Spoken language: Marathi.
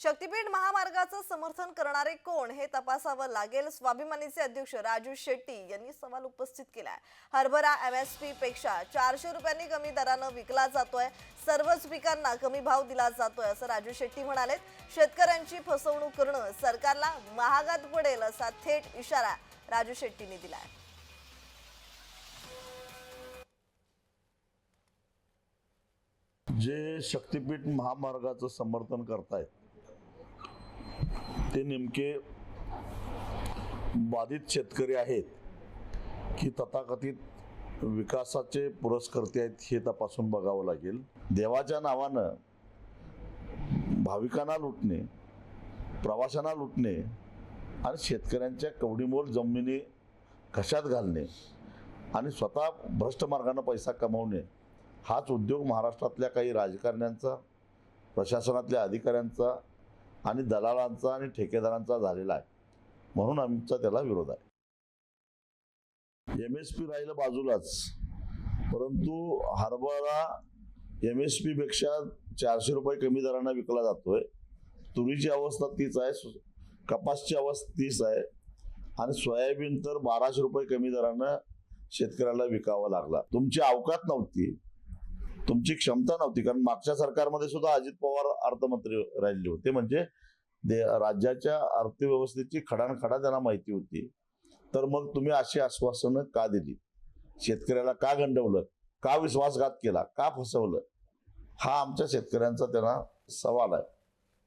शक्तीपीठ महामार्गाचं समर्थन करणारे कोण हे तपासावं लागेल? स्वाभिमानीचे अध्यक्ष राजू शेट्टी यांनी सवाल उपस्थित केलाय. हरभरा एम एस पी पेक्षा चारशे रुपयांनी कमी दरानं विकला जातोय. सर्वच पिकांना कमी भाव दिला जातोय असं राजू शेट्टी म्हणालेत. शेतकऱ्यांची फसवणूक करणं सरकारला महागात पडेल असा थेट इशारा राजू शेट्टींनी दिलाय. जे शक्तीपीठ महामार्गाचं समर्थन करतायत ते नेमके बाधित शेतकरी आहेत की तथाकथित विकासाचे पुरस्कर्ते आहेत हे तपासून बघावं लागेल. देवाच्या नावानं भाविकांना लुटणे प्रवाशांना लुटणे आणि शेतकऱ्यांच्या कवडीमोल जमिनी कशात घालणे आणि स्वतः भ्रष्ट मार्गानं पैसा कमवणे हाच उद्योग महाराष्ट्रातल्या काही राजकारण्यांचा प्रशासनातल्या अधिकाऱ्यांचा आणि दलालांचा आणि ठेकेदारांचा झालेला आहे. म्हणून आमचा त्याला विरोध आहे. एम एस पी राहिलं बाजूलाच. परंतु हरभरा एम एस पी पेक्षा चारशे रुपये कमी दरांना विकला जातोय. तुरीची अवस्था तीच आहे. कपासची अवस्था तीच आहे. आणि सोयाबीन तर बाराशे रुपये कमी दरानं शेतकऱ्याला विकावा लागला. तुमची अवकात नव्हती. तुमची क्षमता नव्हती. कारण मागच्या सरकारमध्ये सुद्धा अजित पवार अर्थमंत्री राहिले होते. म्हणजे दे राज्याच्या अर्थव्यवस्थेची खडानखडा त्यांना माहिती होती. तर मग तुम्ही अशी आश्वासनं का दिली? शेतकऱ्याला का गंडवलं? का विश्वासघात केला? का फसवलं? हा आमच्या शेतकऱ्यांचा त्यांना सवाल आहे.